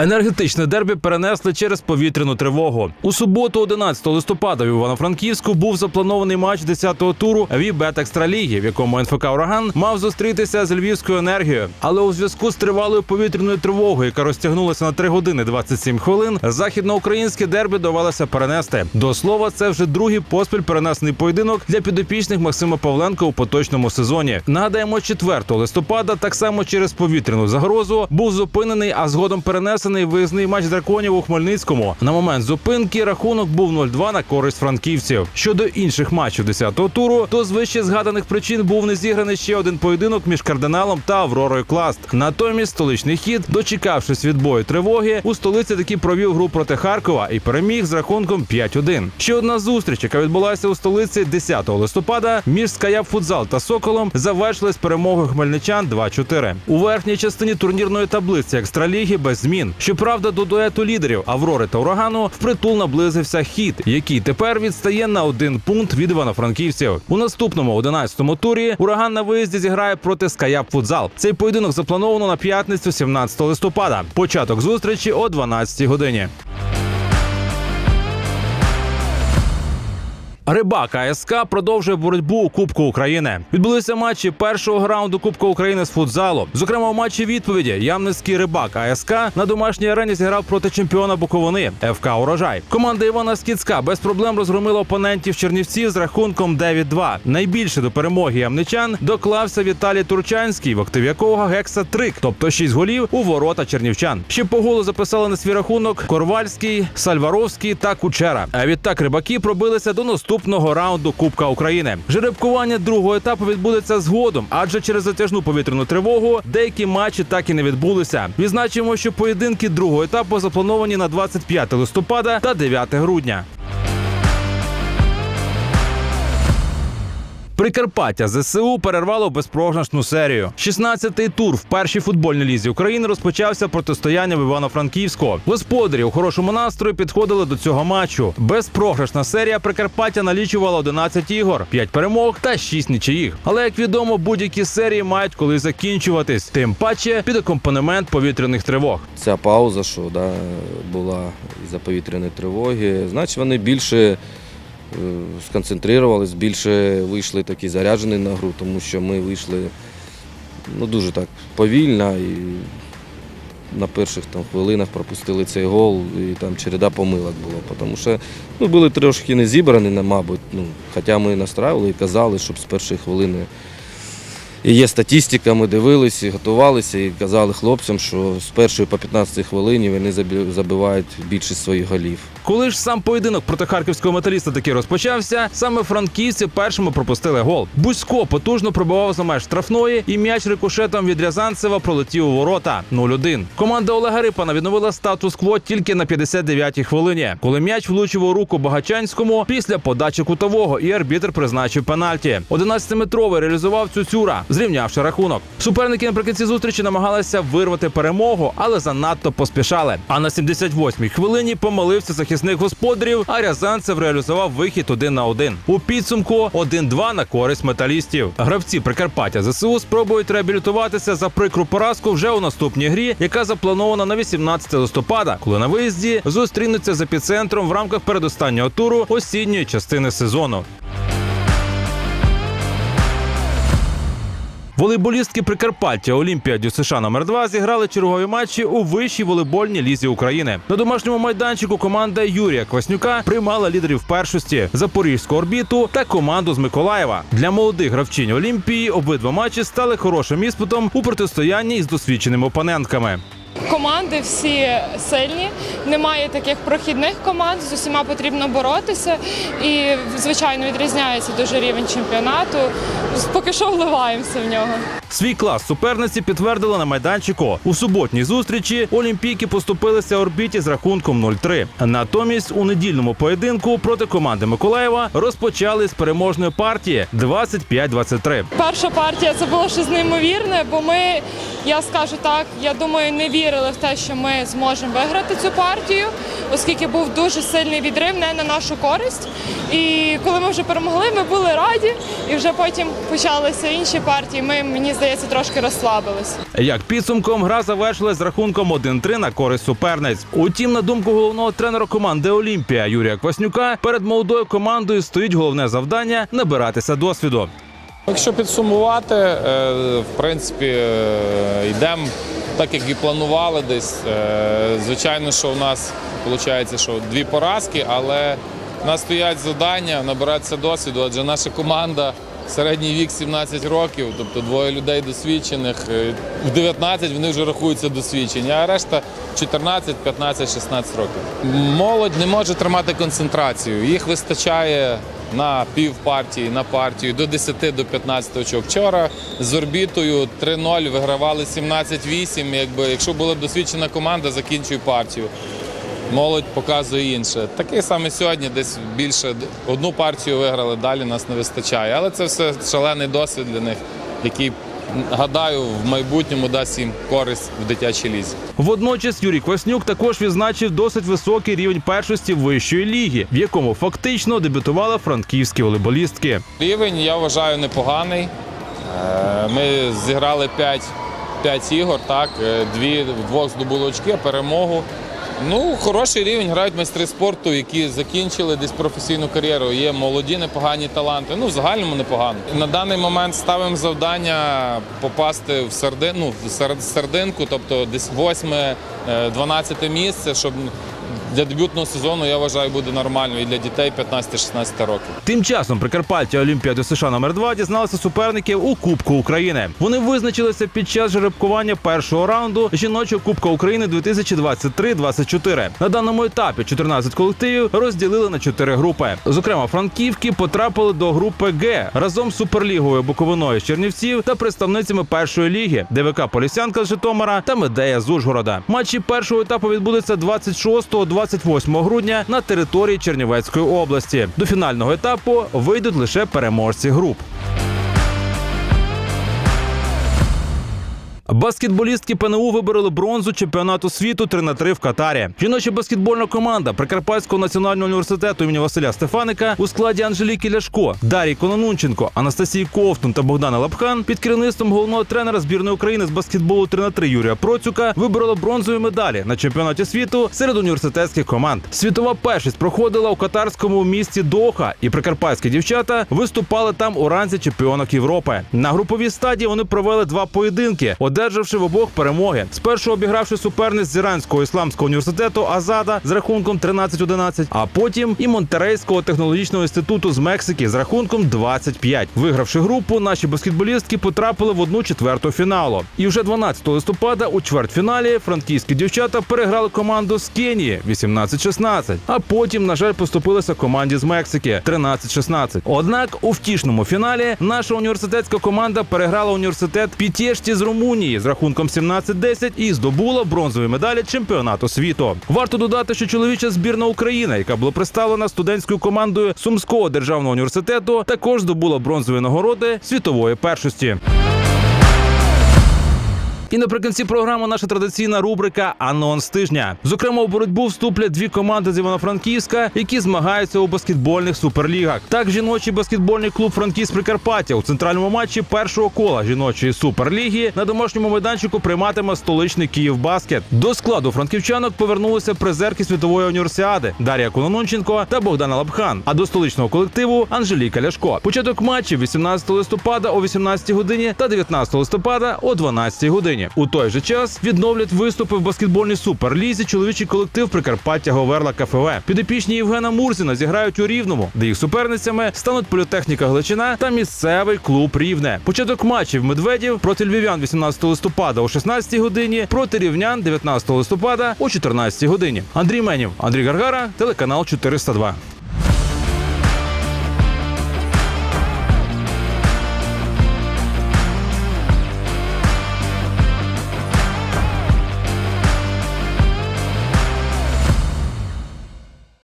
Енергетичне дербі перенесли через повітряну тривогу. У суботу, 11 листопада, в Івано-Франківську був запланований матч 10-го туру Вібет Екстраліги, в якому НФК Ураган мав зустрітися з Львівською енергією. Але у зв'язку з тривалою повітряною тривогою, яка розтягнулася на 3 години 27 хвилин, західноукраїнське дербі довелося перенести. До слова, це вже другий поспіль перенесений поєдинок для підопічних Максима Павленка у поточному сезоні. Нагадаємо, 4 листопада, так само через повітряну загрозу, був зупинений, а згодом перенесений виїзний матч драконів у Хмельницькому. На момент зупинки рахунок був 0-2 на користь франківців. Щодо інших матчів 10-го туру, то з вище згаданих причин був не зіграний ще один поєдинок між кардиналом та Авророю Класт. Натомість столичний хід, дочекавшись відбою тривоги, у столиці таки провів гру проти Харкова і переміг з рахунком 5-1. Ще одна зустріч, яка відбулася у столиці 10 листопада, між Скаяп Футзал та Соколом, завершилась перемогою хмельничан 2-4. У верхній частині турнірної таблиці екстраліги без змін. Щоправда, до дуету лідерів Аврори та Урагану впритул наблизився хід, який тепер відстає на один пункт від івано-франківців. У наступному 11-му турі ураган на виїзді зіграє проти Скаяп Футзал. Цей поєдинок заплановано на п'ятницю, 17 листопада. Початок зустрічі о 12 годині. Рибак АСК продовжує боротьбу у Кубку України. Відбулися матчі першого раунду Кубку України з футзалу. Зокрема, у матчі відповіді Ямницький рибак АСК на домашній арені зіграв проти чемпіона Буковини ФК Урожай. Команда Івана Скіцька без проблем розгромила опонентів Чернівців з рахунком 9-2. Найбільше до перемоги ямничан доклався Віталій Турчанський, в активі якого гекса трик, тобто 6 голів у ворота чернівчан. Ще по голу записали на свій рахунок Корвальський, Сальваровський та Кучера. А відтак рибаки пробилися до наступного раунду Кубка України. Жеребкування другого етапу відбудеться згодом, адже через затяжну повітряну тривогу деякі матчі так і не відбулися. Відзначимо, що поєдинки другого етапу заплановані на 25 листопада та 9 грудня. Прикарпаття ЗСУ перервало безпрограшну серію. 16-й тур в першій футбольній лізі України розпочався протистояння в Івано-Франківську. Господарі у хорошому настрої підходили до цього матчу. Безпрограшна серія Прикарпаття налічувала 11 ігор, 5 перемог та 6 нічиїх. Але як відомо, будь-які серії мають колись закінчуватись, тим паче під акомпанемент повітряних тривог. Ця пауза, що да, була із-за повітряної тривоги, значить вони більше сконцентрувалися, більше вийшли такі заряджені на гру, тому що ми вийшли ну, дуже так повільно і на перших там, хвилинах пропустили цей гол, і там череда помилок було. Тому що ну, були трошки не зібрані, мабуть. Ну, хоча ми настраювали і казали, щоб з першої хвилини. Є статистика, ми дивилися, готувалися і казали хлопцям, що з першої по 15 хвилині вони забивають більшість своїх голів. Коли ж сам поєдинок проти харківського металіста таки розпочався, саме франківці першими пропустили гол. Бузько потужно пробивав за меж штрафної, і м'яч рикошетом від Рязанцева пролетів у ворота 0-1. Команда Олега Рипана відновила статус-кво тільки на 59-й хвилині, коли м'яч влучив у руку Багачанському після подачі кутового, і арбітр призначив пенальті. 11-метровий реалізував Цюцюра, зрівнявши рахунок. Суперники наприкінці зустрічі намагалися вирвати перемогу, але занадто поспішали. А на 78-й хвилині помилився захисник господарів, а Рязанцев реалізував вихід один на один. У підсумку 1-2 на користь металістів. Гравці Прикарпаття ЗСУ спробують реабілітуватися за прикру поразку вже у наступній грі, яка запланована на 18 листопада, коли на виїзді зустрінуться з епіцентром в рамках передостаннього туру осінньої частини сезону. Волейболістки Прикарпаття Олімпія США номер 2 зіграли чергові матчі у вищій волейбольній лізі України. На домашньому майданчику команда Юрія Кваснюка приймала лідерів першості Запорізьку орбіту та команду з Миколаєва. Для молодих гравчинь Олімпії обидва матчі стали хорошим іспитом у протистоянні із досвідченими опонентками. Команди всі сильні, немає таких прохідних команд, з усіма потрібно боротися. І, звичайно, відрізняється дуже рівень чемпіонату. Поки що вливаємося в нього. Свій клас суперниці підтвердили на майданчику. У суботній зустрічі олімпійки поступилися орбіті з рахунком 0-3. Натомість у недільному поєдинку проти команди Миколаєва розпочали з переможної партії 25-23. Перша партія це було щось неймовірне, бо ми, я скажу так, я думаю, не вірили в те, що ми зможемо виграти цю партію. оскільки був дуже сильний відрив не на нашу користь. І коли ми вже перемогли, ми були раді, і вже потім почалися інші партії. Ми, мені здається, трошки розслабилися. Як підсумком, гра завершилась з рахунком 1-3 на користь суперниць. Утім, на думку головного тренера команди Олімпія Юрія Кваснюка, перед молодою командою стоїть головне завдання набиратися досвіду. Якщо підсумувати, е, в принципі, е, йдемо так, як і планували десь. Е, Звичайно, що в нас виходить, що дві поразки, але в нас стоять завдання набиратися досвіду, адже наша команда середній вік 17 років, тобто двоє людей досвідчених. В 19 вони вже рахуються досвідчені, а решта 14, 15, 16 років. Молодь не може тримати концентрацію. Їх вистачає на пів партії, на партію до 10 до 15 очок. Вчора з орбітою 3-0 вигравали 17-8. Якби якщо була б досвідчена команда, закінчує партію. Молодь показує інше. Таке саме сьогодні, десь більше одну партію виграли, далі нас не вистачає. Але це все шалений досвід для них, який гадаю в майбутньому дасть їм користь в дитячій лізі. Водночас Юрій Кваснюк також відзначив досить високий рівень першості вищої ліги, в якому фактично дебютували франківські волейболістки. Рівень я вважаю непоганий. Е, Ми зіграли 5, 5 ігор, так, е, дві вдвох здобули очки, перемогу. Ну, хороший рівень грають майстри спорту, які закінчили десь професійну кар'єру. Є молоді, непогані таланти. Ну, в загальному непогано. На даний момент ставимо завдання попасти в середину, в серед- серединку, тобто десь 8-12 місце, щоб для дебютного сезону я вважаю буде нормально і для дітей 15-16 років. Тим часом Прикарпаття Олімпіади США номер 2 дізналися суперників у Кубку України. Вони визначилися під час жеребкування першого раунду жіночого Кубка України 2023-24. На даному етапі 14 колективів розділили на 4 групи. Зокрема, франківки потрапили до групи Г разом з суперлігою Буковиною з Чернівців та представницями першої ліги ДВК Полісянка з Житомира та Медея з Ужгорода. Матчі першого етапу відбудуться 26-28 грудня на території Чернівецької області. До фінального етапу вийдуть лише переможці груп. Баскетболістки ПНУ вибороли бронзу чемпіонату світу 3 на 3 в Катарі. Жіноча баскетбольна команда Прикарпатського національного університету імені Василя Стефаника у складі Анжеліки Ляшко, Дарії Кононунченко, Анастасії Ковтун та Богдана Лапхан під керівництвом головного тренера збірної України з баскетболу 3 на 3 Юрія Процюка вибороли бронзові медалі на чемпіонаті світу серед університетських команд. Світова першість проходила у катарському місті Доха, і прикарпатські дівчата виступали там у ранзі чемпіонок Європи. На груповій стадії вони провели два поєдинки, одержавши в обох перемоги. Спершу обігравши суперниць з Іранського ісламського університету Азада з рахунком 13-11, а потім і Монтерейського технологічного інституту з Мексики з рахунком 25. Вигравши групу, наші баскетболістки потрапили в одну четверту фіналу. І вже 12 листопада у чвертьфіналі франківські дівчата переграли команду з Кенії 18-16, а потім, на жаль, поступилися команді з Мексики 13-16. Однак у втішному фіналі наша університетська команда переграла університет Пітєшті з Румунії з рахунком 17-10 і здобула бронзові медалі чемпіонату світу. Варто додати, що чоловіча збірна України, яка була представлена студентською командою Сумського державного університету, також здобула бронзові нагороди світової першості. І наприкінці програми наша традиційна рубрика Анонс тижня. Зокрема, у боротьбу вступлять дві команди з Івано-Франківська, які змагаються у баскетбольних суперлігах. Так, жіночий баскетбольний клуб Франківськ Прикарпаття у центральному матчі першого кола жіночої суперліги на домашньому майданчику прийматиме столичний Київ Баскет. До складу франківчанок повернулися призерки світової універсіади Дар'я Конононченко та Богдана Лапхан. А до столичного колективу Анжеліка Ляшко. Початок матчів 18 листопада о 18 годині та 19 листопада о 12 годині. У той же час відновлять виступи в баскетбольній суперлізі чоловічий колектив Прикарпаття Говерла КФВ. Підопічні Євгена Мурзіна зіграють у Рівному, де їх суперницями стануть політехніка Гличина та місцевий клуб Рівне. Початок матчів Медведів проти львів'ян 18 листопада о 16-й годині, проти рівнян 19 листопада о 14-й годині. Андрій Менів, Андрій Гаргара, телеканал 402.